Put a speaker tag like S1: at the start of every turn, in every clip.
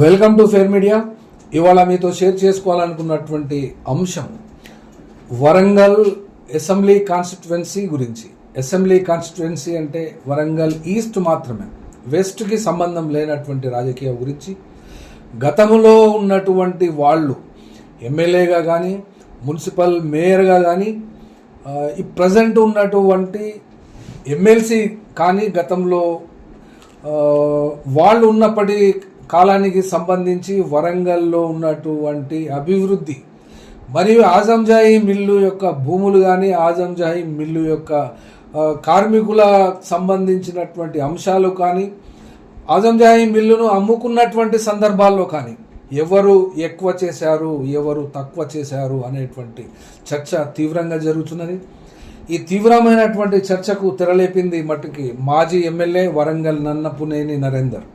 S1: Welcome to fair media. ఇవాళ మీతో share చేసుకోవాలనుకున్నటువంటి అంశం వరంగల్ అసెంబ్లీ కాన్స్టిట్యువెన్సీ గురించి. అసెంబ్లీ కాన్స్టిట్యువెన్సీ అంటే వరంగల్ ఈస్ట్ మాత్రమే. వెస్ట్కి సంబంధం లేనటువంటి రాజకీయ గురించి. గతంలో ఉన్నటువంటి వాళ్ళు ఎమ్మెల్యేగా కానీ మున్సిపల్ మేయర్గా కానీ ఈ ప్రజెంట్ ఉన్నటువంటి ఎమ్మెల్సీ కానీ గతంలో వాళ్ళు ఉన్నప్పటి కాలానికి సంబంధించి వరంగల్లో ఉన్నటువంటి అభివృద్ధి మరియు ఆజంజాయి మిల్లు యొక్క భూములు కానీ ఆజంజాయి మిల్లు యొక్క కార్మికుల సంబంధించినటువంటి అంశాలు కానీ ఆజంజాయి మిల్లును అమ్ముకున్నటువంటి సందర్భాల్లో కానీ ఎవరు ఎక్కువ చేశారు ఎవరు తక్కువ చేశారు అనేటువంటి చర్చ తీవ్రంగా జరుగుతున్నది. ఈ తీవ్రమైనటువంటి చర్చకు తెరలేపింది మట్టుకి మాజీ ఎమ్మెల్యే వరంగల్ నన్నపునేని నరేందర్.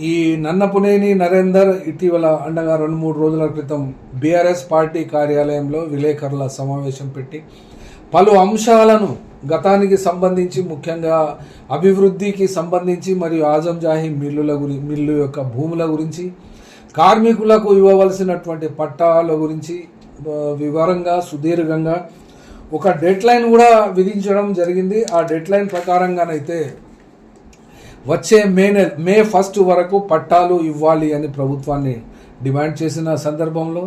S1: ఈ నన్నపునేని నరేందర్ ఇటీవల అండగా రెండు మూడు రోజుల క్రితం బీఆర్ఎస్ పార్టీ కార్యాలయంలో విలేకరుల సమావేశం పెట్టి పలు అంశాలను గతానికి సంబంధించి ముఖ్యంగా అభివృద్ధికి సంబంధించి మరియు ఆజంజాహి మిల్లుల గురి మిల్లు యొక్క భూముల గురించి కార్మికులకు ఇవ్వవలసినటువంటి పట్టాల గురించి వివరంగా సుదీర్ఘంగా ఒక డెడ్ లైన్ కూడా విధించడం జరిగింది. ఆ డెడ్ లైన్ ప్రకారంగానైతే వచ్చే మే నెల మే ఫస్ట్ వరకు పట్టాలు ఇవ్వాలి అని ప్రభుత్వాన్ని డిమాండ్ చేసిన సందర్భంలో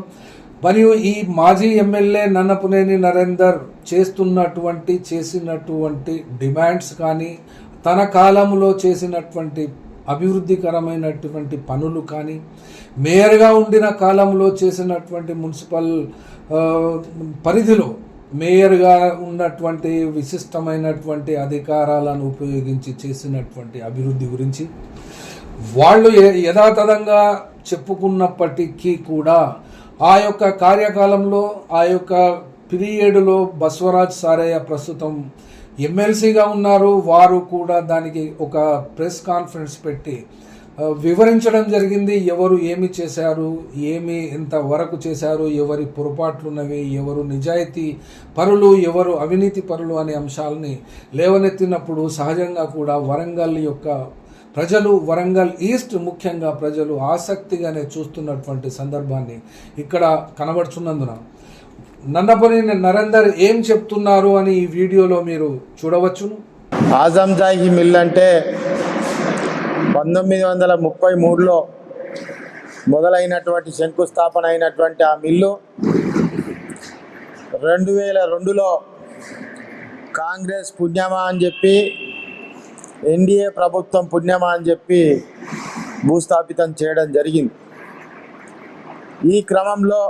S1: మరియు ఈ మాజీ ఎమ్మెల్యే నన్నపునేని నరేందర్ చేస్తున్నటువంటి చేసినటువంటి డిమాండ్స్ కానీ తన కాలంలో చేసినటువంటి అభివృద్ధికరమైనటువంటి పనులు కానీ మేయర్గా ఉండిన కాలంలో చేసినటువంటి మున్సిపల్ పరిధిలో మేయర్గా ఉన్నటువంటి విశిష్టమైనటువంటి అధికారాలను ఉపయోగించి చేసినటువంటి అభివృద్ధి గురించి వాళ్ళు యథాతథంగా చెప్పుకున్నప్పటికీ కూడా ఆ యొక్క కార్యకాలంలో ఆ యొక్క పీరియడ్లో బస్వరాజ్ సారయ్య ప్రస్తుతం ఎమ్మెల్సీగా ఉన్నారు. వారు కూడా దానికి ఒక ప్రెస్ కాన్ఫరెన్స్ పెట్టి వివరించడం జరిగింది. ఎవరు ఏమి చేశారు? ఏమి ఎంత వరకు చేశారు? ఎవరి పొరపాట్లున్నవి? ఎవరు నిజాయితీ పరులు? ఎవరు అవినీతి పరులు అనే అంశాలని లేవనెత్తినప్పుడు సహజంగా కూడా వరంగల్ యొక్క ప్రజలు వరంగల్ ఈస్ట్ ముఖ్యంగా ప్రజలు ఆసక్తిగానే చూస్తున్నటువంటి సందర్భాన్ని ఇక్కడ కనబడుచున్నందున నన్నపని నరేందర్ ఏం చెప్తున్నారు అని ఈ వీడియోలో మీరు చూడవచ్చును?
S2: ఆజంజాహి మిల్ అంటే పంతొమ్మిది వందల ముప్పై మూడులో మొదలైనటువంటి శంకుస్థాపన అయినటువంటి ఆ మిల్లు రెండు వేల రెండులో కాంగ్రెస్ పుణ్యమా అని చెప్పి ఎన్డీఏ ప్రభుత్వం పుణ్యమా అని చెప్పి భూస్థాపితం చేయడం జరిగింది. ఈ క్రమంలో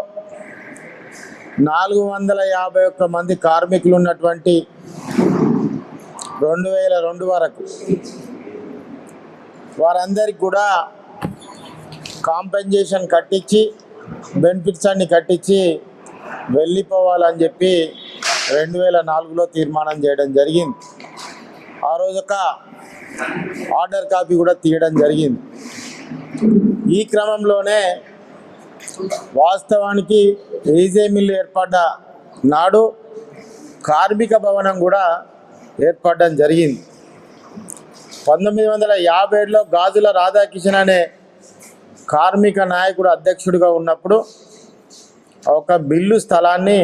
S2: నాలుగు వందల యాభై ఒక్క మంది కార్మికులు ఉన్నటువంటి రెండు వేల రెండు వరకు వారందరికి కూడా కాంపెన్సేషన్ కట్టించి బెనిఫిట్స్ అన్ని కట్టించి వెళ్ళిపోవాలని చెప్పి రెండు వేల నాలుగులో తీర్మానం చేయడం జరిగింది. ఆ రోజు ఒక ఆర్డర్ కాపీ కూడా తీయడం జరిగింది. ఈ క్రమంలోనే వాస్తవానికి రీజే మిల్లు ఏర్పడ్డ నాడు కార్మిక భవనం కూడా ఏర్పడడం జరిగింది. పంతొమ్మిది వందల యాభై ఏడులో గాజుల రాధాకిషన్ అనే కార్మిక నాయకుడు అధ్యక్షుడిగా ఉన్నప్పుడు ఒక బిల్లు స్థలాన్ని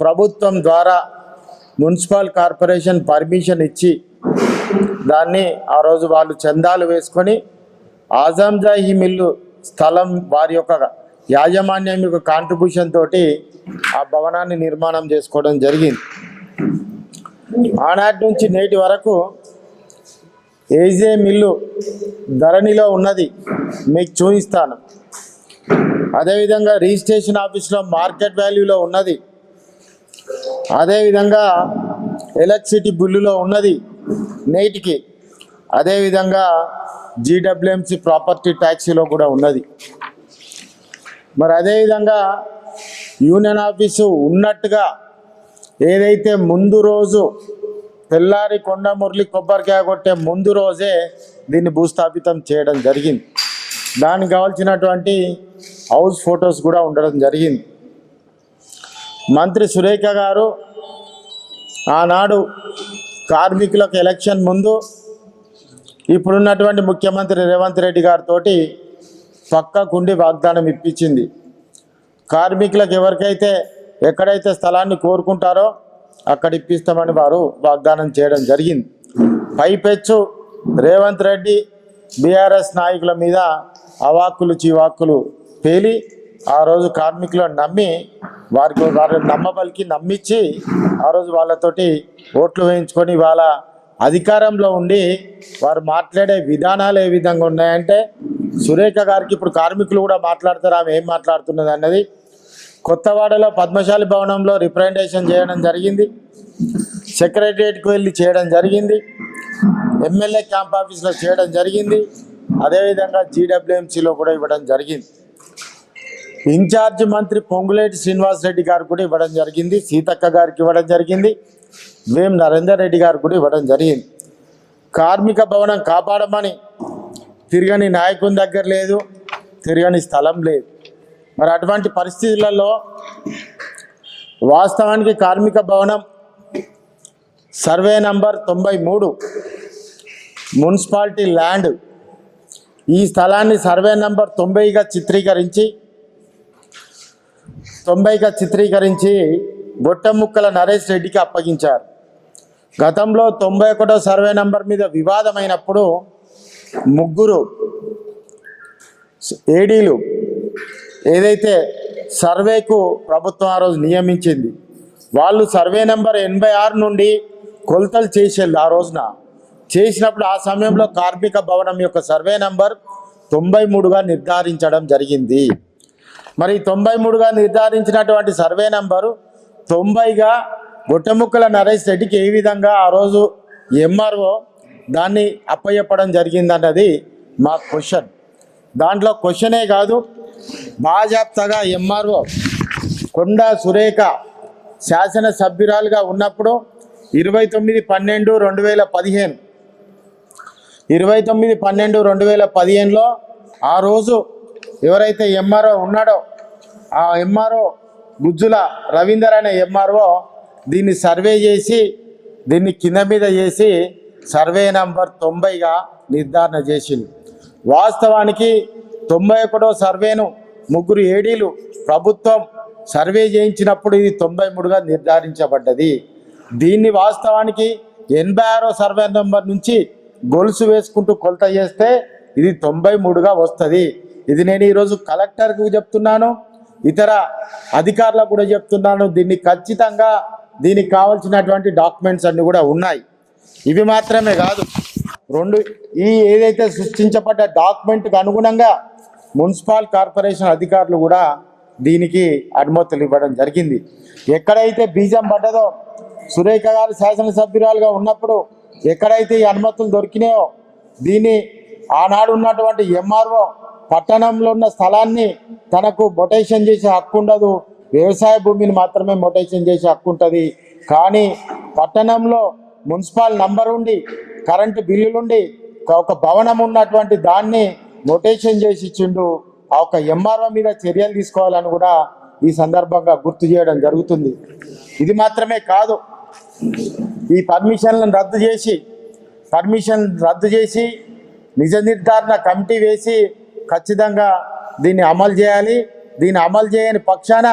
S2: ప్రభుత్వం ద్వారా మున్సిపల్ కార్పొరేషన్ పర్మిషన్ ఇచ్చి దాన్ని ఆ రోజు వాళ్ళు చందాలు వేసుకొని ఆజంజాహి మిల్లు స్థలం వారి యొక్క యాజమాన్యం యొక్క కాంట్రిబ్యూషన్ తోటి ఆ భవనాన్ని నిర్మాణం చేసుకోవడం జరిగింది. ఆనాటి నుంచి నేటి వరకు ఏజే మిల్లు ధరణిలో ఉన్నది. మీకు చూపిస్తాను. అదేవిధంగా రిజిస్ట్రేషన్ ఆఫీస్లో మార్కెట్ వాల్యూలో ఉన్నది. అదేవిధంగా ఎలక్ట్రిసిటీ బిల్లులో ఉన్నది నేటికి. అదేవిధంగా జీడబ్ల్యూఎంసి ప్రాపర్టీ ట్యాక్సీలో కూడా ఉన్నది. మరి అదేవిధంగా యూనియన్ ఆఫీసు ఉన్నట్టుగా ఏదైతే ముందు రోజు తెల్లారి కొండ మురళి కొబ్బరికాయ కొట్టే ముందు రోజే దీన్ని భూస్థాపితం చేయడం జరిగింది. దానికి కావాల్సినటువంటి హౌస్ ఫొటోస్ కూడా ఉండడం జరిగింది. మంత్రి సురేఖ గారు ఆనాడు కార్మికులకు ఎలక్షన్ ముందు ఇప్పుడున్నటువంటి ముఖ్యమంత్రి రేవంత్ రెడ్డి గారితో పక్కకుండి వాగ్దానం ఇప్పించింది. కార్మికులకు ఎవరికైతే ఎక్కడైతే స్థలాన్ని కోరుకుంటారో అక్కడ ఇప్పిస్తామని వారు వాగ్దానం చేయడం జరిగింది. పైపెచ్చు రేవంత్ రెడ్డి బీఆర్ఎస్ నాయకుల మీద అవాక్కులు చివాక్కులు పేలి ఆ రోజు కార్మికులను నమ్మి వారికి వారిని నమ్మబలికి నమ్మించి ఆ రోజు వాళ్ళతోటి ఓట్లు వేయించుకొని వాళ్ళ అధికారంలో ఉండి వారు మాట్లాడే విధానాలు ఏ విధంగా ఉన్నాయంటే సురేఖ గారికి ఇప్పుడు కార్మికులు కూడా మాట్లాడతారు ఆమె ఏం మాట్లాడుతున్నది అన్నది కొత్తవాడలో పద్మశాలి భవనంలో రిప్రజెంటేషన్ చేయడం జరిగింది. సెక్రటరియట్కి వెళ్ళి చేయడం జరిగింది. ఎమ్మెల్యే క్యాంప్ ఆఫీస్లో చేయడం జరిగింది. అదేవిధంగా జీడబ్ల్యూఎంసీలో కూడా ఇవ్వడం జరిగింది. ఇన్ఛార్జ్ మంత్రి పొంగులేటి శ్రీనివాస్ రెడ్డి గారు కూడా ఇవ్వడం జరిగింది. సీతక్క గారికి ఇవ్వడం జరిగింది. వేం నరేందర్ రెడ్డి గారు కూడా ఇవ్వడం జరిగింది. కార్మిక భవనం కాపాడమని తిరగని నాయకుని దగ్గర లేదు తిరగని స్థలం లేదు. మరి అటువంటి పరిస్థితులలో వాస్తవానికి కార్మిక భవనం సర్వే నంబర్ తొంభై మూడు మున్సిపాలిటీ ల్యాండ్ ఈ స్థలాన్ని సర్వే నంబర్ తొంభైగా చిత్రీకరించి తొంభైగా చిత్రీకరించి గొట్టముక్కల నరేష్ రెడ్డికి అప్పగించారు. గతంలో తొంభై ఒకటో సర్వే నంబర్ మీద వివాదమైనప్పుడు ముగ్గురు ఏడీలు ఏదైతే సర్వేకు ప్రభుత్వం ఆ రోజు నియమించింది వాళ్ళు సర్వే నెంబర్ ఎనభై ఆరు నుండి కొలతలు చేసేది ఆ రోజున. చేసినప్పుడు ఆ సమయంలో కార్మిక భవనం యొక్క సర్వే నెంబర్ తొంభై మూడుగా నిర్ధారించడం జరిగింది. మరి తొంభై మూడుగా నిర్ధారించినటువంటి సర్వే నెంబరు తొంభైగా గుట్టముక్కల నరేష్ రెడ్డికి ఏ విధంగా ఆ రోజు ఎంఆర్ఓ దాన్ని అప్పయ్యప్పడం జరిగిందన్నది మా క్వశ్చన్. దాంట్లో క్వశ్చనే కాదు బాజాప్తగా ఎంఆర్ఓ కొండా సురేఖ శాసనసభ్యురాలుగా ఉన్నప్పుడు ఇరవై తొమ్మిది పన్నెండు రెండు వేల పదిహేను. ఇరవై తొమ్మిది పన్నెండు రెండు వేల పదిహేనులో ఆ రోజు ఎవరైతే ఎంఆర్ఓ ఉన్నాడో ఆ ఎంఆర్ఓ గుజ్జుల రవీందర్ అనే ఎంఆర్ఓ దీన్ని సర్వే చేసి దీన్ని కింద మీద చేసి సర్వే నంబర్ తొంభైగా నిర్ధారణ చేసింది వాస్తవానికి తొంభై ఒకటో సర్వేను ముగ్గురు ఏడీలు ప్రభుత్వం సర్వే చేయించినప్పుడు ఇది తొంభై మూడుగా నిర్ధారించబడ్డది. దీన్ని వాస్తవానికి ఎనభై ఆరో సర్వే నెంబర్ నుంచి గొలుసు వేసుకుంటూ కొలత చేస్తే ఇది తొంభై మూడుగా వస్తుంది. ఇది నేను ఈరోజు కలెక్టర్కు చెప్తున్నాను ఇతర అధికారులకు కూడా చెప్తున్నాను. దీన్ని ఖచ్చితంగా దీనికి కావాల్సినటువంటి డాక్యుమెంట్స్ అన్నీ కూడా ఉన్నాయి. ఇవి మాత్రమే కాదు రెండు ఈ ఏదైతే సృష్టించబడ్డ డాక్యుమెంట్కి అనుగుణంగా మున్సిపల్ కార్పొరేషన్ అధికారులు కూడా దీనికి అనుమతులు ఇవ్వడం జరిగింది. ఎక్కడైతే బీజం పడ్డదో సురేఖ గారు శాసనసభ్యురాలుగా ఉన్నప్పుడు ఎక్కడైతే ఈ అనుమతులు దొరికినాయో దీన్ని ఆనాడు ఉన్నటువంటి ఎంఆర్ఓ పట్టణంలో ఉన్న స్థలాన్ని తనకు మొటేషన్ చేసే హక్కు ఉండదు. వ్యవసాయ భూమిని మాత్రమే మొటేషన్ చేసే హక్కు ఉంటుంది. కానీ పట్టణంలో మున్సిపల్ నంబర్ ఉండి కరెంటు బిల్లులుండి ఒక భవనం ఉన్నటువంటి దాన్ని నోటేషన్ చేసి ఇచ్చిండు. ఆ ఒక ఎంఆర్ఓ మీద చర్యలు తీసుకోవాలని కూడా ఈ సందర్భంగా గుర్తు చేయడం జరుగుతుంది. ఇది మాత్రమే కాదు. ఈ పర్మిషన్లను రద్దు చేసి పర్మిషన్ రద్దు చేసి నిజ నిర్ధారణ కమిటీ వేసి ఖచ్చితంగా దీన్ని అమలు చేయాలి. దీన్ని అమలు చేయని పక్షాన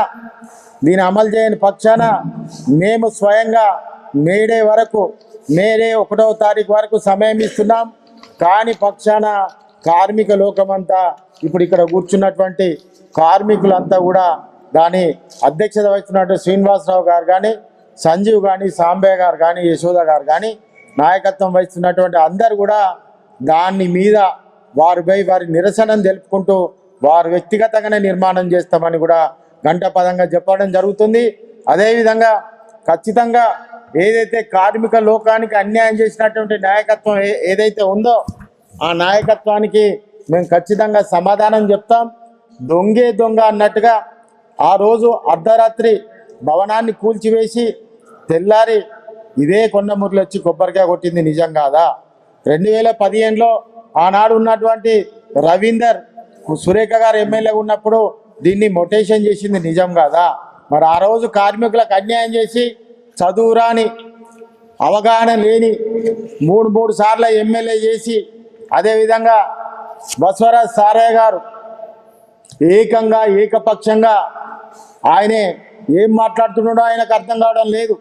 S2: దీన్ని అమలు చేయని పక్షాన మేము స్వయంగా మేడే వరకు మేడే ఒకటవ తారీఖు వరకు సమయం ఇస్తున్నాం. కాని పక్షాన కార్మిక లోకమంతా ఇప్పుడు ఇక్కడ కూర్చున్నటువంటి కార్మికులంతా కూడా దాని అధ్యక్షత వహిస్తున్నటువంటి శ్రీనివాసరావు గారు కానీ సంజీవ్ కానీ సాంబే గారు కానీ యశోద గారు కానీ నాయకత్వం వహిస్తున్నటువంటి అందరు కూడా దాని మీద వారిపై వారి నిరసనను తెలుపుకుంటూ వారు వ్యక్తిగతంగానే నిర్మాణం చేస్తామని కూడా గంట పదంగా చెప్పడం జరుగుతుంది. అదేవిధంగా ఖచ్చితంగా ఏదైతే కార్మిక లోకానికి అన్యాయం చేసినటువంటి నాయకత్వం ఏ- ఏదైతే ఉందో ఆ నాయకత్వానికి మేము ఖచ్చితంగా సమాధానం చెప్తాం. దొంగే దొంగ అన్నట్టుగా ఆ రోజు అర్ధరాత్రి భవనాన్ని కూల్చివేసి తెల్లారి ఇదే కొండమూరులు వచ్చి కొబ్బరికాయ కొట్టింది నిజం కాదా? రెండు వేల పదిహేనులో ఆనాడు ఉన్నటువంటి రవీందర్ సురేఖ గారు ఎమ్మెల్యే ఉన్నప్పుడు దీన్ని మొటేషన్ చేసింది నిజం కాదా? మరి ఆ రోజు కార్మికులకు అన్యాయం చేసి చదువురాని అవగాహన లేని మూడు మూడు సార్లు ఎమ్మెల్యే చేసి అదేవిధంగా బస్వరాజ్ సారయ్య గారు ఏకంగా ఏకపక్షంగా ఆయనే ఏం మాట్లాడుతున్నాడో ఆయనకు అర్థం కావడం లేదు.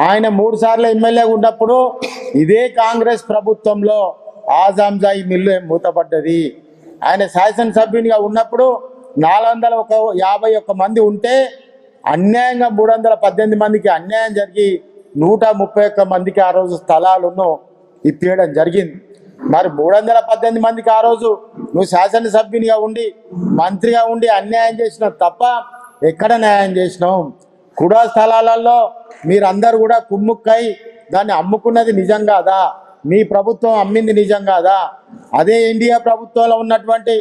S2: ఆయన మూడు సార్లు ఎమ్మెల్యేగా ఉన్నప్పుడు ఇదే కాంగ్రెస్ ప్రభుత్వంలో ఆజాంజాయి మిల్లు మూతపడ్డది. ఆయన శాసనసభ్యునిగా ఉన్నప్పుడు నాలుగు వందల ఒక యాభై ఒక్క మంది ఉంటే అన్యాయంగా మూడు వందల పద్దెనిమిది మందికి అన్యాయం జరిగి నూట ముప్పై ఒక్క మందికి ఆ రోజు స్థలాలను ఇప్పించడం జరిగింది. మరి మూడు వందల పద్దెనిమిది మందికి ఆ రోజు నువ్వు శాసనసభ్యునిగా ఉండి మంత్రిగా ఉండి అన్యాయం చేసినావు తప్ప ఎక్కడ న్యాయం చేసినావు? కుడా స్థలాలలో మీరందరూ కూడా కుమ్ముక్కై దాన్ని అమ్ముకున్నది నిజం కాదా? మీ ప్రభుత్వం అమ్మింది నిజం కాదా? అదే ఇండియా ప్రభుత్వంలో ఉన్నటువంటి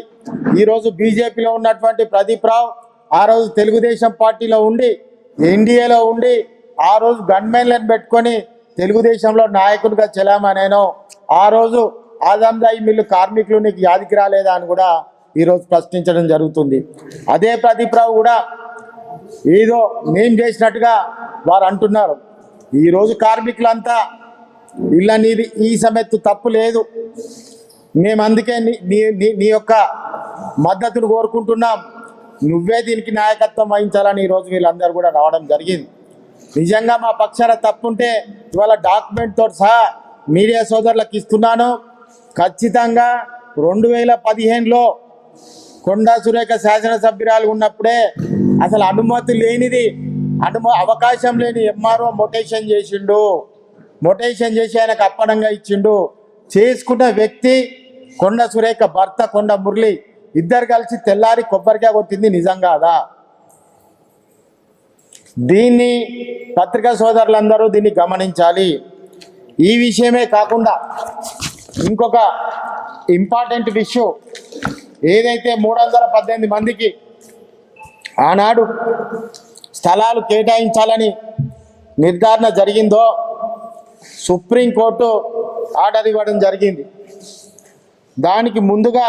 S2: ఈరోజు బీజేపీలో ఉన్నటువంటి ప్రదీప్ రావు ఆ రోజు తెలుగుదేశం పార్టీలో ఉండి ఎన్డీఏలో ఉండి ఆ రోజు గన్మెన్లను పెట్టుకొని తెలుగుదేశంలో నాయకుడిగా చెలామనేను ఆ రోజు ఆజాందాయి మిల్లు కార్మికులు నీకు యాదికి రాలేదా అని కూడా ఈరోజు ప్రశ్నించడం జరుగుతుంది. అదే ప్రదీప్రావు కూడా ఏదో మేం చేసినట్టుగా వారు అంటున్నారు. ఈరోజు కార్మికులంతా ఇళ్ళ నీది ఈ సమెత్తు తప్పు లేదు. మేము అందుకే నీ నీ నీ- నీ యొక్క మద్దతును కోరుకుంటున్నాం. నువ్వే దీనికి నాయకత్వం వహించాలని ఈరోజు వీళ్ళందరూ కూడా రావడం జరిగింది. నిజంగా మా పక్షాన తప్పుంటే ఇవాళ డాక్యుమెంట్తో సహా మీడియా సోదరులకు ఇస్తున్నాను. ఖచ్చితంగా రెండు వేల పదిహేనులో కొండా సురేఖ శాసనసభ్యురాలు ఉన్నప్పుడే అసలు అనుమతి లేనిది అనుమ అవకాశం లేని ఎంఆర్ఓ మొటేషన్ చేసిండు. మొటేషన్ చేసి ఆయనకు అప్పనంగా ఇచ్చిండు. చేసుకున్న వ్యక్తి కొండ సురేఖ భర్త కొండ మురళి. ఇద్దరు కలిసి తెల్లారి కొబ్బరికాయ కొట్టింది నిజం కాదా? దీన్ని పత్రికా సోదరులందరూ దీన్ని గమనించాలి. ఈ విషయమే కాకుండా ఇంకొక ఇంపార్టెంట్ విషయం ఏదైతే మూడు వందల పద్దెనిమిది మందికి ఆనాడు స్థలాలు కేటాయించాలని నిర్ధారణ జరిగిందో సుప్రీంకోర్టు ఆర్డర్ ఇవ్వడం జరిగింది. దానికి ముందుగా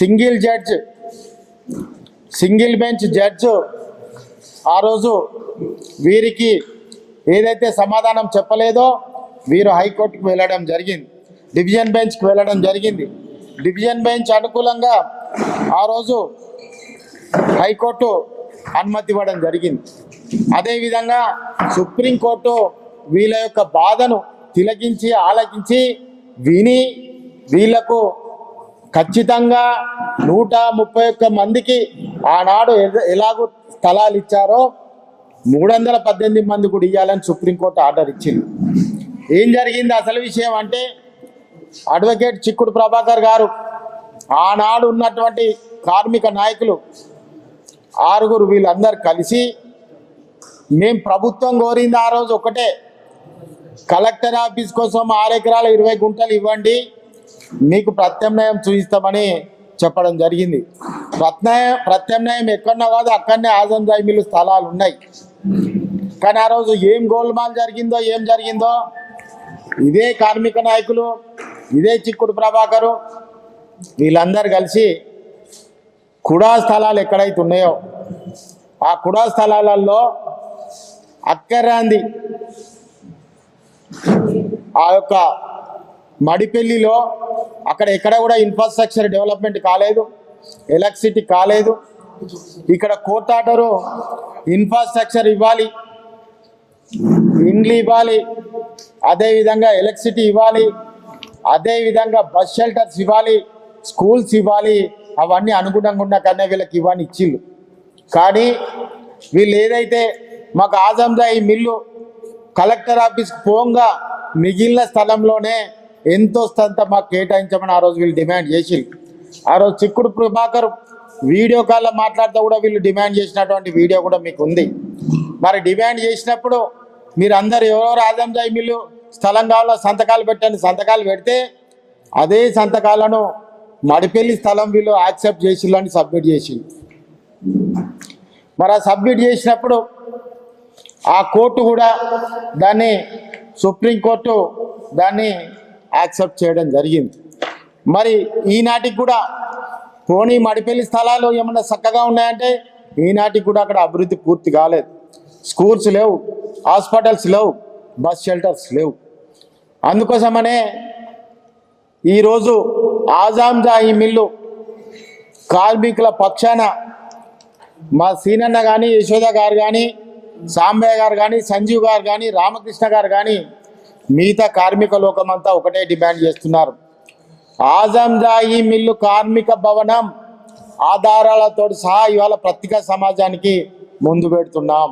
S2: single judge single bench judge ఆ రోజు వీరికి ఏదైతే సమాధానం చెప్పలేదో వీరు హైకోర్టుకు వెళ్ళడం జరిగింది. డివిజన్ బెంచ్కి వెళ్ళడం జరిగింది. డివిజన్ బెంచ్ అనుకూలంగా ఆ రోజు హైకోర్టు అనుమతి ఇవ్వడం జరిగింది. అదేవిధంగా సుప్రీంకోర్టు వీళ్ళ యొక్క బాధను తిలకించి ఆలకించి విని వీళ్ళకు ఖచ్చితంగా నూట ముప్పై ఒక్క మందికి ఆనాడు ఎలాగో స్థలాలు ఇచ్చారో మూడు వందల పద్దెనిమిది మంది కూడా ఇవ్వాలని సుప్రీంకోర్టు ఆర్డర్ ఇచ్చింది. ఏం జరిగింది అసలు విషయం అంటే అడ్వకేట్ చిక్కుడు ప్రభాకర్ గారు ఆనాడు ఉన్నటువంటి కార్మిక నాయకులు ఆరుగురు వీళ్ళందరూ కలిసి మేం ప్రభుత్వం కోరింది ఆ రోజు ఒకటే. కలెక్టర్ ఆఫీస్ కోసం ఆరు ఎకరాల ఇరవై గుంటలు ఇవ్వండి. మీకు ప్రత్యామ్నాయం చూపిస్తామని చెప్పడం జరిగింది. ప్రత్యామ్నాయం ప్రత్యామ్నాయం ఎక్కడన్నా కాదు అక్కడనే ఆజం మిల్లు స్థలాలు ఉన్నాయి. కానీ ఆ రోజు ఏం గోల్మాల్ జరిగిందో ఏం జరిగిందో ఇదే కార్మిక నాయకులు ఇదే చిక్కుడు ప్రభాకరు వీళ్ళందరూ కలిసి కుడా స్థలాలు ఎక్కడైతే ఉన్నాయో ఆ కుడా స్థలాలలో అక్కరాంది ఆ యొక్క మడిపెల్లిలో అక్కడ ఎక్కడ కూడా ఇన్ఫ్రాస్ట్రక్చర్ డెవలప్మెంట్ కాలేదు ఎలక్ట్రిసిటీ కాలేదు. ఇక్కడ కోర్ట్ ఇన్ఫ్రాస్ట్రక్చర్ ఇవ్వాలి ఇండ్లు ఇవ్వాలి అదేవిధంగా ఎలక్ట్రిసిటీ ఇవ్వాలి అదేవిధంగా బస్ షెల్టర్స్ ఇవ్వాలి స్కూల్స్ ఇవ్వాలి అవన్నీ అనుగుణంగా ఉన్న కన్నా వీళ్ళకి ఇవ్వని ఇచ్చిళ్ళు. కానీ వీళ్ళు ఏదైతే మాకు ఆజంజా ఈ మిల్లు కలెక్టర్ ఆఫీస్కి పోంగా మిగిలిన స్థలంలోనే ఎంత వస్తుందంత మాకు కేటాయించమని ఆ రోజు వీళ్ళు డిమాండ్ చేసి ఆ రోజు చిక్కుడు ప్రభాకర్ వీడియో కాల్లో మాట్లాడితే కూడా వీళ్ళు డిమాండ్ చేసినటువంటి వీడియో కూడా మీకు ఉంది. మరి డిమాండ్ చేసినప్పుడు మీరు అందరు ఎవరెవరు ఆదంజాయి మిల్లు స్థలం కావాలో సంతకాలు పెట్టండి సంతకాలు పెడితే అదే సంతకాలను మడిపెల్లి స్థలం వీళ్ళు యాక్సెప్ట్ చేసిల్లని సబ్మిట్ చేసి మరి ఆ సబ్మిట్ చేసినప్పుడు ఆ కోర్టు కూడా దాన్ని సుప్రీంకోర్టు దాన్ని యాక్సెప్ట్ చేయడం జరిగింది. మరి ఈనాటికి కూడా పోనీ మడిపెల్లి స్థలాలు ఏమన్నా చక్కగా ఉన్నాయంటే ఈనాటికి కూడా అక్కడ అభివృద్ధి పూర్తి కాలేదు. స్కూల్స్ లేవు హాస్పిటల్స్ లేవు బస్ షెల్టర్స్ లేవు. అందుకోసమనే ఈరోజు ఆజాం మిల్లు కార్మికుల పక్షాన మా సీనన్న కానీ యశోద గారు కానీ సాంబయ్య గారు కానీ సంజీవ్ గారు కానీ రామకృష్ణ గారు కానీ మిగతా కార్మిక లోకమంతా ఒకటే డిమాండ్ చేస్తున్నారు. ఆజంజాయి మిల్లు కార్మిక భవనం ఆధారాలతో సహా ఇవాళ పత్రికా సమాజానికి ముందు పెడుతున్నాం.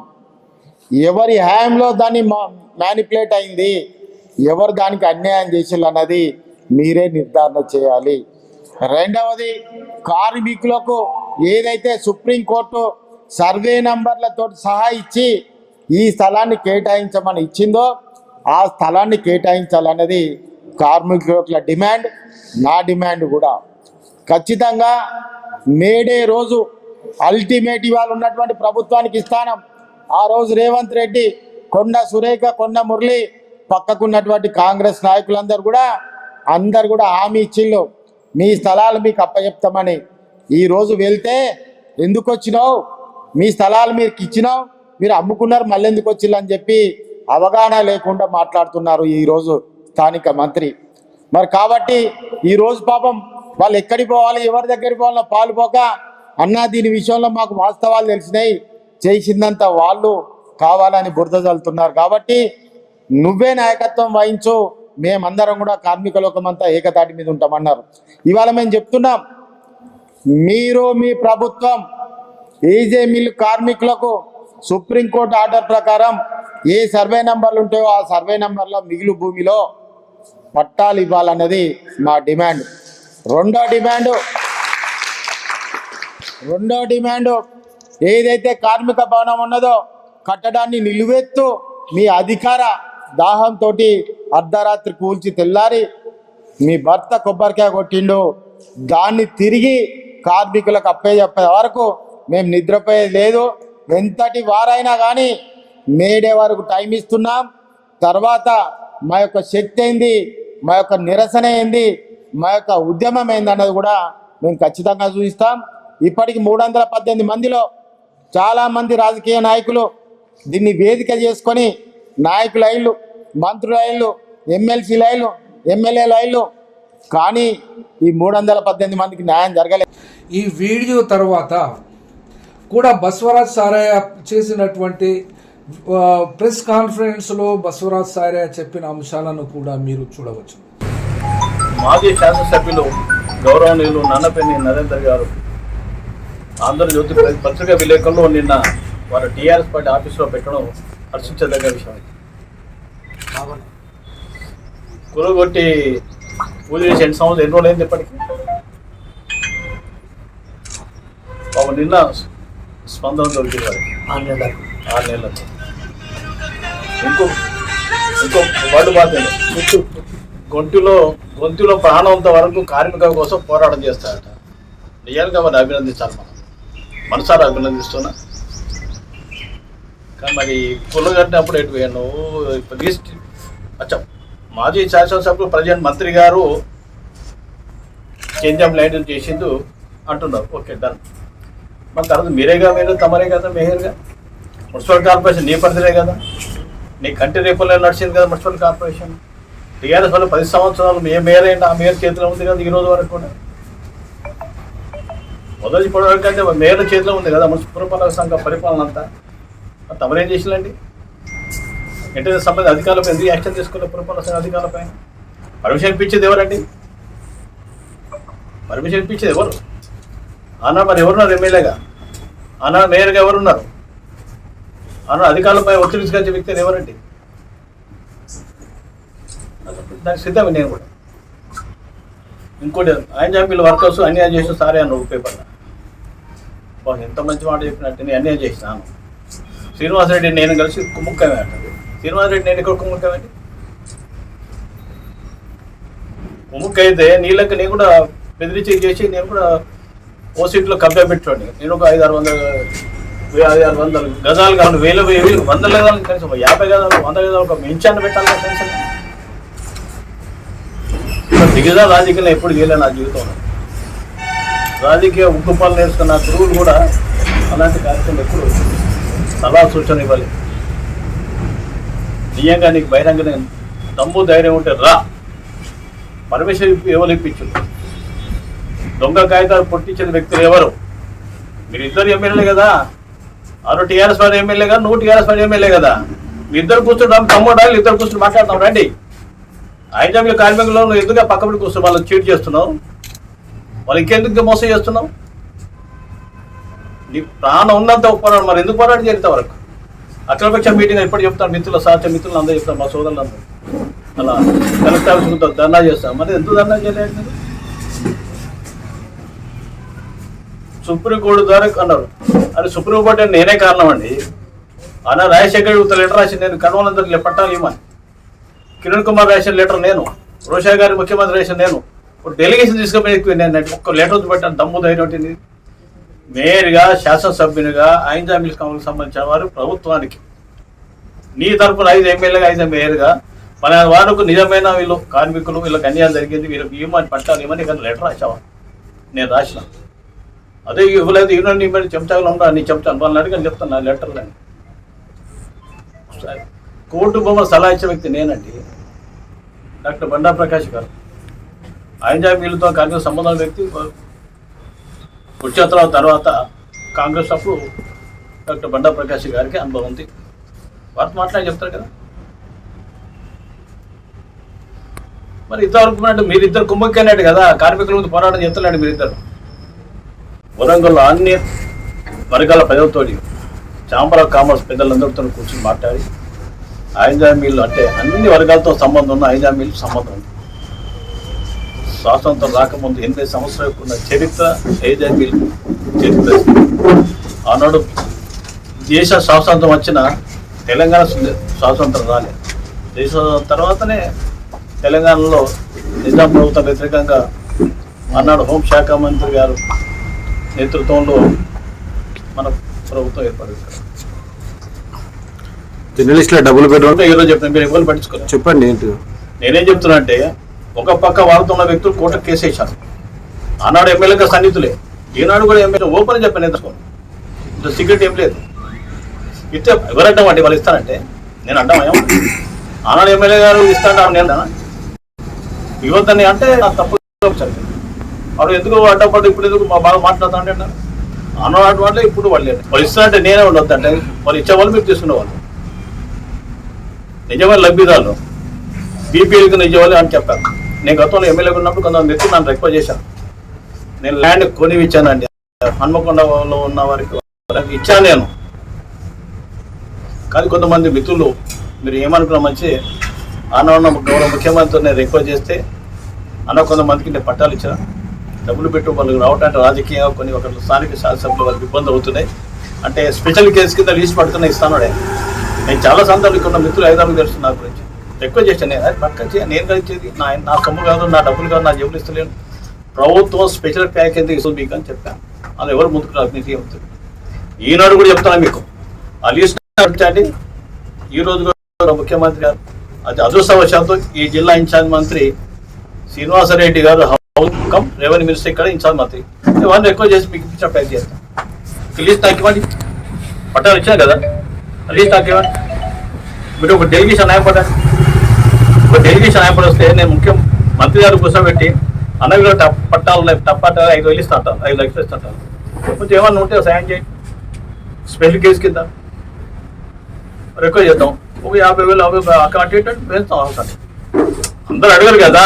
S2: ఎవరి హయాంలో దాన్ని మ్యానిపులేట్ అయింది ఎవరు దానికి అన్యాయం చేసిల్లు అన్నది మీరే నిర్ధారణ చేయాలి. రెండవది కార్మికులకు ఏదైతే సుప్రీంకోర్టు సర్వే నంబర్లతో సహా ఇచ్చి ఈ స్థలాన్ని కేటాయించమని ఇచ్చిందో ఆ స్థలాన్ని కేటాయించాలన్నది కార్మికుల డిమాండ్ నా డిమాండ్ కూడా. ఖచ్చితంగా మేడే రోజు అల్టిమేట్ ఇవాళ ఉన్నటువంటి ప్రభుత్వానికి స్థానం. ఆ రోజు రేవంత్ రెడ్డి కొండ సురేఖ కొండ మురళి పక్కకున్నటువంటి కాంగ్రెస్ నాయకులందరూ కూడా అందరు కూడా హామీ ఇచ్చిళ్ళు. మీ స్థలాలు మీకు అప్పచెప్తామని ఈరోజు వెళ్తే ఎందుకు వచ్చినావు? మీ స్థలాలు మీకు ఇచ్చినావు మీరు అమ్ముకున్నారు మళ్ళీ ఎందుకు వచ్చిల్లు అని చెప్పి అవగాహన లేకుండా మాట్లాడుతున్నారు ఈరోజు స్థానిక మంత్రి. మరి కాబట్టి ఈరోజు పాపం వాళ్ళు ఎక్కడికి పోవాలి ఎవరి దగ్గరికి పోవాలో పాలుపోక అన్నా దీని విషయంలో మాకు వాస్తవాలు తెలిసినాయి. చేసిందంత వాళ్ళు కావాలని బురద చల్లుతున్నారు కాబట్టి నువ్వే నాయకత్వం వహించు మేమందరం కూడా కార్మిక లోకమంతా ఏకతాటి మీద ఉంటామన్నారు. ఇవాళ మేము చెప్తున్నాం మీరు మీ ప్రభుత్వం ఏజే మిల్ కార్మికులకు సుప్రీంకోర్టు ఆర్డర్ ప్రకారం ఏ సర్వే నంబర్లు ఉంటాయో ఆ సర్వే నంబర్లో మిగిలి భూమిలో పట్టాలు ఇవ్వాలన్నది మా డిమాండ్. రెండో డిమాండ్. రెండో డిమాండ్. ఏదైతే కార్మిక భవనం ఉన్నదో కట్టడాన్ని నిలువెత్తు మీ అధికార దాహంతో అర్ధరాత్రి కూల్చి తెల్లారి మీ భర్త కొబ్బరికాయ కొట్టిండు. దాన్ని తిరిగి కార్మికులకు అప్పే చెప్పే వరకు మేము నిద్రపోయేది లేదు. ఎంతటి వారైనా కానీ మేడే వరకు టైం ఇస్తున్నాం. తర్వాత మా యొక్క శక్తి ఏంది? మా యొక్క నిరసన ఏంది? మా యొక్క ఉద్యమం ఏంది అన్నది కూడా మేము ఖచ్చితంగా చూపిస్తాం. ఇప్పటికి మూడు వందల పద్దెనిమిది మందిలో చాలామంది రాజకీయ నాయకులు దీన్ని వేదిక చేసుకొని నాయకుల లైన్లు మంత్రుల లైన్లు ఎమ్మెల్సీ లైన్లు ఎమ్మెల్యే లైన్లు. కానీ ఈ మూడు వందల పద్దెనిమిది మందికి న్యాయం జరగలేదు.
S1: ఈ వీడియో తర్వాత కూడా బస్వరాజ్ సారయ్య చేసినటువంటి ప్రెస్ కాన్ఫరెన్స్లో బస్వరాజ్ సారయ్య చెప్పిన అంశాలను కూడా మీరు చూడవచ్చు.
S3: మాజీ శాసనసభ్యులు గౌరవనీయులు నన్నపెన్ని నరేందర్ గారు ఆంధ్రజ్యోతి పత్రికా విలేకరులు నిన్న వారు టీఆర్ఎస్ పార్టీ ఆఫీసులో పెట్టడం హర్షించదగ్గ విషయం. కురగొట్టి పూజ చేసి ఎన్ని సంవత్సరం ఎన్ని రోజులు అయింది ఇప్పటికి? పాపం నిన్న స్పందన దొరికింది ఆరు నెలలకు ఇంకో ఇంకో వాడు బాధ గొంతులో గొంతులో ప్రాణంత వరకు కార్మికుల కోసం పోరాటం చేస్తారట. నిజానికి మరి అభినందించాలి మనం. మనసారా అభినందిస్తున్నా? కానీ మరి కుల కట్టినప్పుడు ఎటు పోయాను? లీస్ట్ అచ్చా మాజీ శాసనసభ్యులు ప్రజెంట్ మంత్రి గారు చేంజ్ ఆఫ్ లైన్ చేసిండు అంటున్నారు. Okay done. మన తర్వాత మీరేగా మీరు తమరే కదా మేయర్గా? మున్సిపల్ కార్పొరేషన్ నీ పరిధిలే కదా? నీ కంటి రేపల్లో నడిచింది కదా మున్సిపల్ కార్పొరేషన్. టీఆర్ఎస్ వల్ల పది సంవత్సరాలు ఏ మేయర్ అయినా ఆ మేయర్ చేతిలో ఉంది కదా ఈ రోజు వరకు కూడా. మొదటి ఇప్పటివరకు అంటే మేయర్ చేతిలో ఉంది కదా మున్సిపల్ పురపాలక సంఘ పరిపాలన అంతా. తమరేం చేసిందండి ఇంటర్ సంబంధించిన అధికారులపై ఎందుకు యాక్షన్ తీసుకోలేదు పురపాలక సంఘ అధికారులపై? పర్మిషన్ ఇప్పించేది ఎవరండి? పర్మిషన్ ఇప్పించేది ఎవరు? అన్నా మరి ఎవరున్నారు ఎమ్మెల్యేగా? ఆనా మేయర్గా ఎవరున్నారు? అన్న అధికారులపై ఒత్తిడి తీసుకొచ్చే వ్యక్తి ఎవరండి? దానికి సిద్ధమే నేను కూడా. ఇంకోటి ఆయన చంపిన వర్కర్స్ అన్యాయం చేసిన సారే అన్న పేపర్లో బాగా ఎంత మంచి మాట చెప్పినట్టు నేను అన్యాయం చేసినాను. శ్రీనివాసరెడ్డి నేను కలిసి కుమ్ముక్కమే అంటారు శ్రీనివాసరెడ్డి నేను ఇక్కడ కుమ్ముక్కమేంటి కుమ్ముక్క అయితే నీళ్ళకి నేను కూడా బెదిరించి చేసి నేను కూడా ఓ సీట్లో కబ్జా పెట్టుకోండి. నేను ఒక ఐదు ఆరు వందల ఐదు ఆరు వందలు. గజాలు కావాలి వేల వేలు వందల గజాలు కనీసం ఒక యాభై గజాలు వంద గజాలు ఒక మించాన్ని పెట్టాలి కనీసం? దిగజా రాజకీయంలో ఎప్పుడు చేయలే నా జీవితంలో. రాజకీయ ఉక్కుపాలు నేర్చుకున్న గురువులు కూడా అలాంటి కార్యక్రమం ఎప్పుడు సలహా సూచన ఇవ్వాలి. నిజంగా నీకు బహిరంగ దమ్ము ధైర్యం ఉంటే రా. పరమేశ్వరి ఎవరు ఇప్పించారు దొంగ కాగితాలు పొట్టించిన వ్యక్తులు ఎవరు? మీరు ఇద్దరు ఎమ్మెల్యే కదా. ఆరు టీఆర్ఎస్ పార్టీ ఎమ్మెల్యే కదా నువ్వు టీఆర్ఎస్ పార్టీ ఎమ్మెల్యే కదా. మీ ఇద్దరు కూర్చుంటాం తమ్ముడు ఇద్దరు కూర్చుని మాట్లాడతాం రండి. ఐటమ్ల కార్మికులు నువ్వు ఎందుకు పక్కపడి కూర్చుని వాళ్ళు చీట్ చేస్తున్నావు? వాళ్ళు ఇంకెందుకు మోసం చేస్తున్నావు? నీ ప్రాణం ఉన్నంత పోరాడు. మరి ఎందుకు పోరాటం చేరితే వరకు? అఖిలపక్ష మీటింగ్ ఎప్పుడు చెప్తాను మిత్రుల సాధ్య మిత్రులు అందరూ చెప్తాను మా సోదరులు అందరూ అలా కలెక్టర్ ఆఫీస్ ధర్నా చేస్తాం. మరి ఎందుకు ధర్నా చేయలేదు మీరు? సుప్రీంకోర్టు ద్వారా అన్నారు. అది సుప్రీంకోర్టు అంటే నేనే కారణం అండి అన్న రాజశేఖర్ ఉత్తర లెటర్ రాసి నేను కన్వలందరికి పట్టాలి ఇవ్వమని కిరణ్ కుమార్ రాసిన లెటర్ నేను. రోషా గారి ముఖ్యమంత్రి రాసిన నేను. ఇప్పుడు డెలిగేషన్ తీసుకుపోయి నేను ఒక్క లెటర్ పెట్టాను దమ్ము ధైర్యం మేయర్గా శాసనసభ్యునిగా ఐంజామిల్ కౌన్సిల్ సంబంధించిన వారు ప్రభుత్వానికి. నీ తరపున ఐదు ఎమ్మెల్యేగా ఐదు మేయర్గా. మన వారికి నిజమైన వీళ్ళు కార్మికులు వీళ్ళకి అన్యాయం జరిగింది. వీళ్ళకి ఇవ్వమని పట్టాలి ఇవ్వమని ఇక్కడ లెటర్ రాసావా నేను రాసిన. అదే ఇవ్వలేదు ఇవ్వండి మరి చెంచాలు ఉన్నా నీ చెంచాలు వాళ్ళని అడిగి చెప్తాను నా లెటర్లు అని కోర్టు బొమ్మ సలహా ఇచ్చే వ్యక్తి నేనండి. డాక్టర్ బండా ప్రకాష్ గారు. ఆయన జాబీలతో కాంగ్రెస్ సంబంధం వ్యక్తి. పురుషోత్తరావు తర్వాత కాంగ్రెస్ అప్పుడు డాక్టర్ బండా ప్రకాష్ గారికి అనుభవం ఉంది. వారితో మాట్లాడి చెప్తారు కదా. మరి ఇంతవరకు అంటే మీరిద్దరు కుంభకైనట్టు కదా కార్మికుల ముందు పోరాటం చేస్తున్నాడు మీరిద్దరు. వరంగల్లో అన్ని వర్గాల ప్రజలతో చాంబర్ ఆఫ్ కామర్స్ పెద్దలందరితో కూర్చొని మాట్లాడి ఐజామీలు అంటే అన్ని వర్గాలతో సంబంధం ఉన్న ఐజామీలు సంబంధం ఉంది. స్వాతంత్రం రాకముందు ఎనభై సంవత్సరాలకు ఉన్న చరిత్ర ఐజామీలు చరిత్ర. ఆనాడు దేశ స్వాతంత్రం వచ్చిన తెలంగాణ స్వాతంత్రం రాలేదు దేశ తర్వాతనే తెలంగాణలో నిజాం ప్రభుత్వం వ్యతిరేకంగా ఆనాడు హోంశాఖ మంత్రి గారు నేతృత్వంలో మన ప్రభుత్వం ఏర్పడింది.
S4: జర్నలిస్టుల డబ్బులు పెట్టడం.
S3: అంటే ఈరోజు చెప్తాను మీరు ఎవరు పట్టించుకోలేదు?
S4: చెప్పండి ఏంటి?
S3: నేనేం చెప్తున్నా అంటే ఒక పక్క వాళ్ళతో ఉన్న వ్యక్తులు కోర్టుకు కేసు వేశారు. ఆనాడు ఎమ్మెల్యేగా సన్నిహితులే. ఈనాడు కూడా ఎమ్మెల్యే ఓపెన్ చెప్పాను ఎందుకు ఇంత సీక్రెట్ ఏం లేదు. ఇస్తే ఎవరంటాం వాళ్ళు ఇస్తారంటే నేను అంటాం ఏమో? ఆనాడు ఎమ్మెల్యే గారు ఇస్తాంటే నేను ఇవ్వద్దని అంటే నాకు తప్పు వాడు ఎందుకు అడ్డపడ్డు ఇప్పుడు ఎందుకు మా బాగా మాట్లాడుతా అంటే అన్నారు వాళ్ళే ఇప్పుడు వాళ్ళే వాళ్ళు ఇస్తారంటే నేనే ఉండొద్దు అంటే వాళ్ళు ఇచ్చేవాళ్ళు మీరు తీసుకునేవాళ్ళు. నిజమైన లబ్ధిదారులు బీపీఎల్కి నిజవాళ్ళు అని చెప్పారు. నేను గతంలో ఎమ్మెల్యేగా ఉన్నప్పుడు కొంతమంది వ్యక్తులు నన్ను రిక్వెస్ట్ చేశాను నేను ల్యాండ్ కొని ఇచ్చానండి హన్మకొండలో ఉన్న వారికి వాళ్ళకి ఇచ్చాను నేను. కానీ కొంతమంది మిత్రులు మీరు ఏమనుకున్నా మంచి ఆనవన్న గౌరవ ముఖ్యమంత్రి నేను రిక్వెస్ట్ చేస్తే అన్న కొంతమందికి నేను పట్టాలు ఇచ్చాను. డబ్బులు పెట్టు వాళ్ళకి రావడానికి రాజకీయంగా కొన్ని ఒక స్థానిక శాసనసభ్యులు వాళ్ళకి ఇబ్బంది అవుతున్నాయి. అంటే స్పెషల్ కేసు కింద లీస్ట్ పడుతున్నా ఇస్తాను నేను చాలా సందర్భాలు ఇక్కడ ఉన్న మిత్రులు ఐదారు తెలుసు నా గురించి. ఎక్కువ చేశాను నేను. అది పక్క నేను కలిసేది నా నా సొమ్ము కాదు నా డబ్బులు కాదు నా జబ్బులు ఇస్తలేను. ప్రభుత్వం స్పెషల్ ప్యాకేజ్ ఇస్తుంది మీకు అని చెప్పాను అది ఎవరు ముందుకు రాజనీతి అవుతుంది ఈనాడు కూడా చెప్తాను మీకు. ఆ లీస్ట్ అండి ఈ రోజు కూడా ముఖ్యమంత్రి గారు అది అదృష్టవశాత్తు ఈ జిల్లా ఇన్ఛార్జ్ మంత్రి శ్రీనివాసరెడ్డి గారు కమ్ రెవెన్యూ మినిస్టర్ ఇక్కడ ఇన్ఛార్జ్ మంత్రి. ఇవన్నీ రిక్వెస్ట్ చేసి మీకు ఇప్పించే ప్యాక్ చేస్తాం. లీస్ట్ నాకు ఇవ్వండి. పట్టాలు ఇచ్చాను కదా లీస్ట్ నాకు ఇవ్వండి. మీరు ఒక డెలిగేషన్ ఏర్పడండి ఒక డెలిగేషన్ ఏర్పడి వస్తే నేను ముఖ్యం మంత్రి గారు కూర్చోబెట్టి అన్నవిలో టప్ పట్టాలు ఉన్నాయి. టప్ పట్టాలు ఐదు వేలు ఇస్తుంటాను ఐదు లక్షలు ఇస్తుంటాను కొంచెం ఏమన్నా ఉంటే సాయం చేయండి స్పెషల్ కేసు కింద. రిక్వెస్ట్ చేద్దాం. ఒక యాభై వేలు యాభై అక్కడ అటు ఇటు వేస్తాం అవసరం అందరూ అడగరు కదా.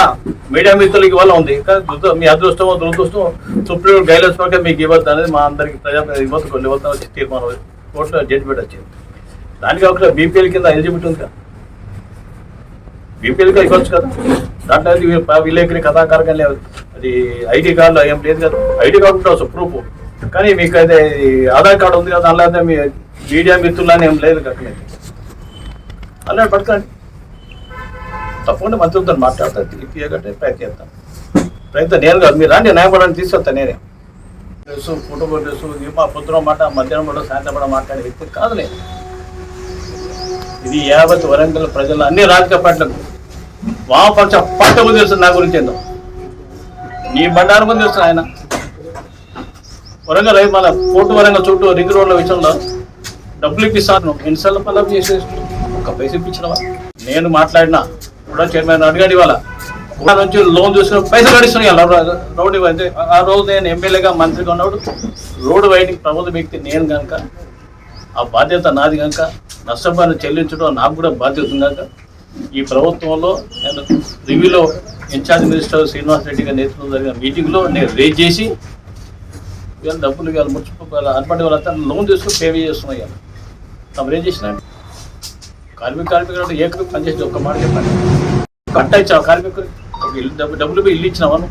S3: మీడియా మిత్రులకి వల్ల ఉంది. కానీ మీ అదృష్టమో దురదృష్టం సుప్రీం గైడ్లైన్స్ ప్రకారం మీకు ఇవ్వద్దు అనేది మా అందరికి ప్రజా ఇవ్వద్దు కొన్ని ఇవ్వద్దు వచ్చి తీర్మానం కోర్టులో జడ్జిమెంట్ వచ్చింది. దానికి ఒక బీపీఎల్ కింద ఎలిజిబిలిటీ ఉంది కదా బీపీఎల్గా ఇవ్వచ్చు కదా. దాంట్లో విలేకరి కథాకారకం లేదు. అది ఐడి కార్డులో ఏం లేదు కదా. ఐడి కార్డు ఉంటుంది ప్రూఫ్ కానీ మీకు అయితే ఆధార్ కార్డు ఉంది కదా దానిలో అయితే మీ మీడియా మిత్రులని ఏం లేదు కదా. అలా పట్టుకోండి. తప్పకుండా మంత్రులతో మాట్లాడతాను తిరిగి ప్యాక్ చేస్తాను ప్రయత్నం నేను కాదు మీరు రాండి న్యాయపడాన్ని తీసుకొస్తాను నేనే. డ్రెస్సు ఫోటో డ్రెస్ మా పొద్దున మాట మధ్యాహ్నం కూడా సాయంత్రం కూడా మాట్లాడే వ్యక్తి కాదు నేను ఇది యావత్ వరంగల్ ప్రజలు అన్ని రాజకీయ పార్టీలకు. వామపక్ష పార్టీలకు తెలుసు నా గురించి ఏందో. నీ బండారం ముందు తెలుసు ఆయన. వరంగల్ మన కోర్టు వరంగల్ చుట్టూ రింగ్ రోడ్ల విషయంలో డబ్బులు ఇప్పిస్తాను. ఎన్నిసార్లు పల్లవి చేసేసి ఒక పైసలు ఇప్పించినవా? నేను మాట్లాడినా కూడా చైర్మన్ అడిగాడు ఇవాళ కూడా నుంచి లోన్ తీసుకుని పైసలు గడిస్తున్నాయి రోడ్డు అయితే ఆ రోజు నేను ఎమ్మెల్యేగా మంత్రిగా ఉన్నప్పుడు రోడ్డు వైడింగ్ ప్రభుత్వ వ్యక్తి నేను కనుక ఆ బాధ్యత నాది కనుక నష్టపరిని చెల్లించడం నాకు కూడా బాధ్యత ఉంది కనుక ఈ ప్రభుత్వంలో నేను రివ్యూలో ఇన్ఛార్జ్ మినిస్టర్ శ్రీనివాస్ రెడ్డి గారి నేతృత్వం జరిగిన మీటింగ్లో నేను రేజ్ చేసి వీళ్ళ డబ్బులు వీళ్ళు మున్సిపల్ అర్పండి వాళ్ళంతా లోన్ తీసుకుని పే చేస్తున్నాయి కదా తమరేం చేసినా కార్మిక కార్మికులు ఏకరు పనిచేసి ఒక్క మాట చెప్పండి. కట్ట ఇచ్చావు కార్మికులు ఇల్లు డబ్బులు పోయి ఇల్లు ఇచ్చినావాను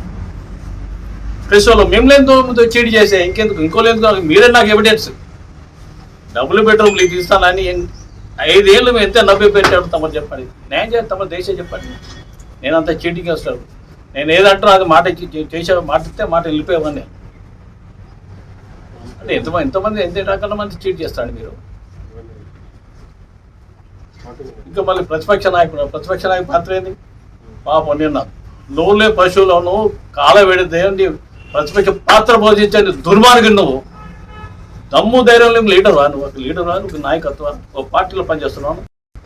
S3: ప్రెస్ వాళ్ళు మేము లేని చీడి చేసే ఇంకెందుకు? ఇంకో లేదు మీరే నాకు ఎవిడెన్స్ డబ్బులు బెడ్రూమ్లు ఇది ఇస్తానని ఐదేళ్ళు మేము ఎంత నవ్వి పెట్టాడు తమరు చెప్పండి. నేను చేస్తామని దేశం చెప్పండి. నేను అంత చీటింగ్ వస్తాడు నేను ఏదంటానో అది మాట చేసే మాట ఇస్తే మాట వెళ్ళిపోయామని అంటే ఎంతమంది ఎంతమంది ఎంత రకాల మంది చీట్ చేస్తాడు మీరు? ఇంకా మళ్ళీ ప్రతిపక్ష నాయకుడు ప్రతిపక్ష నాయకుడు పాత్ర ఏంది? పాపం నిన్న లోన్లే పశువులను కాల పెడితే నీ ప్రతిపక్ష పాత్ర పోషించండి దుర్మార్గం నువ్వు. దమ్ము ధైర్యం లేని లీడర్ రాను నువ్వు. ఒక లీడర్ రాను నువ్వు నాయకత్వం ఒక పార్టీలో పనిచేస్తున్నాను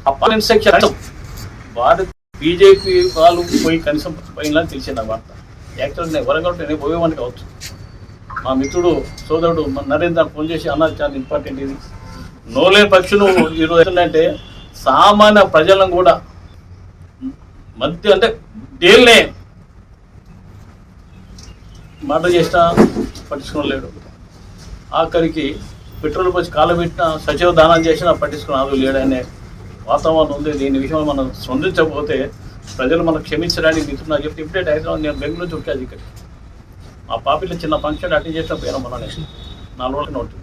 S3: ఆ పార్టీ సెక్షన్ వారు బీజేపీ వాళ్ళు పోయి కనీసం పోయినని తెలిసింది ఆ వార్త. యాక్చువల్ నేను వరంగల్ నేను పోయేవాడిని కావచ్చు. మా మిత్రుడు సోదరుడు మన నరేంద్ర ఫోన్ చేసి అన్న చాలా ఇంపార్టెంట్ ఇది. నోలేని పక్షులు ఈరోజు ఏంటంటే సామాన్య ప్రజలను కూడా మధ్య అంటే డేల్నే మాట చేసినా పట్టించుకోలేడు ఆఖరికి పెట్రోల్ పోసి కాలబెట్టిన సచివ దానం చేసినా పట్టించుకుని ఆదు లేడనే వాతావరణం ఉంది. దీని విషయంలో మనం స్పందించకపోతే ప్రజలు మనం క్షమించడానికి మిత్రులు చెప్తే ఇప్పుడే హైదరాబాద్ నేను బెంగళూరు నుంచి వచ్చాది ఇక్కడ మా పాపిలో చిన్న ఫంక్షన్ అటెండ్ చేసిన పోయినా మొన్న నాలుగు రోజులు నోటి.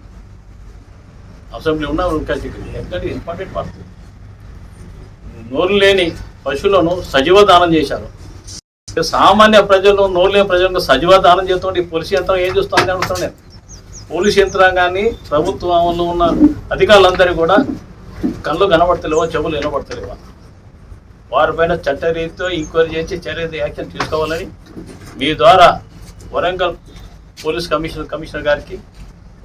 S3: అసెంబ్లీ ఉన్నా ఉరికాసి ఇక్కడ ఎందుకంటే ఇంపార్టెంట్ పార్టీ. నోరు లేని పశువులను సజీవ దానం చేశారు సామాన్య ప్రజలు నోరు లేని ప్రజలకు సజీవ దానం చేస్తుంటే పోలీసు యంత్రం ఏం చూస్తుంది అడుగుతాను నేను. పోలీసు యంత్రాంగాన్ని ప్రభుత్వంలో ఉన్న అధికారులందరూ కూడా కళ్ళు కనబడతలేవో చెవులు వినబడతలేవా. వారిపైన చట్టరీతితో ఎంక్వైరీ చేసి చర్య యాక్షన్ తీసుకోవాలని మీ ద్వారా వరంగల్ పోలీస్ కమిషనర్ కమిషనర్ గారికి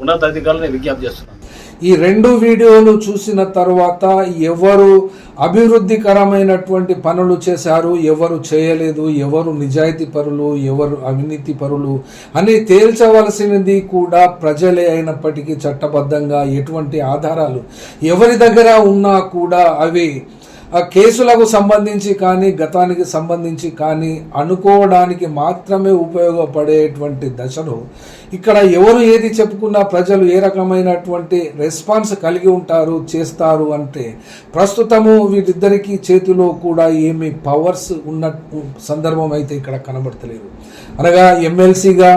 S3: ఉన్నతాధికారులను విజ్ఞప్తి చేస్తున్నాను.
S1: ఈ రెండు వీడియోలు చూసిన తర్వాత ఎవరు అభివృద్ధికరమైనటువంటి పనులు చేశారు ఎవరు చేయలేదు ఎవరు నిజాయితీ పరులు ఎవరు అవినీతి పరులు అని తేల్చవలసినది కూడా ప్రజలే అయినప్పటికీ చట్టబద్ధంగా ఎటువంటి ఆధారాలు ఎవరి దగ్గర ఉన్నా కూడా అవి కేసులకు సంబంధించి కానీ గతానికి సంబంధించి కానీ అనుకోవడానికి మాత్రమే ఉపయోగపడేటువంటి దశలో ఇక్కడ ఎవరు ఏది చెప్పుకున్నా ప్రజలు ఏ రకమైనటువంటి రెస్పాన్స్ కలిగి ఉంటారు చేస్తారు అంటే ప్రస్తుతము వీరిద్దరికీ చేతిలో కూడా ఏమి పవర్స్ ఉన్న సందర్భం అయితే ఇక్కడ కనబడతలేదు. అనగా ఎమ్మెల్సీగా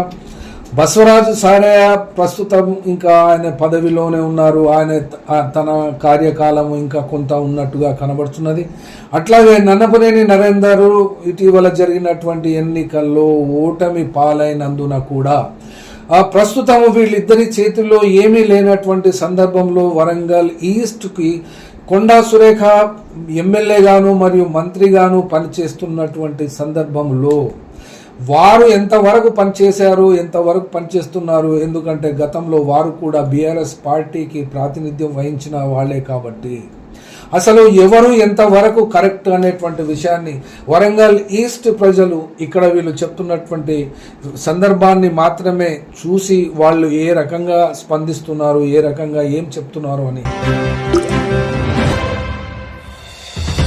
S1: బసవరాజు సారయ్య ప్రస్తుతం ఇంకా ఆయన పదవిలోనే ఉన్నారు. ఆయన తన కార్యకాలము ఇంకా కొంత ఉన్నట్టుగా కనబడుతున్నది. అట్లాగే నన్నపనేని నరేందర్ ఇటీవల జరిగినటువంటి ఎన్నికల్లో ఓటమి పాలైనందున కూడా ఆ ప్రస్తుతం వీళ్ళిద్దరి చేతుల్లో ఏమీ లేనటువంటి సందర్భంలో వరంగల్ ఈస్ట్కి కొండా సురేఖ ఎమ్మెల్యేగాను మరియు మంత్రిగాను పనిచేస్తున్నటువంటి సందర్భంలో వారు ఎంతవరకు పనిచేశారు ఎంతవరకు పనిచేస్తున్నారు? ఎందుకంటే గతంలో వారు కూడా బీఆర్ఎస్ పార్టీకి ప్రాతినిధ్యం వహించిన వాళ్ళే కాబట్టి. అసలు ఎవరు ఎంతవరకు కరెక్ట్ అనేటువంటి విషయాన్ని వరంగల్ ఈస్ట్ ప్రజలు ఇక్కడ వీళ్ళు చెప్తున్నటువంటి సందర్భాన్ని మాత్రమే చూసి వాళ్ళు ఏ రకంగా స్పందిస్తున్నారు ఏ రకంగా ఏం చెప్తున్నారు అని.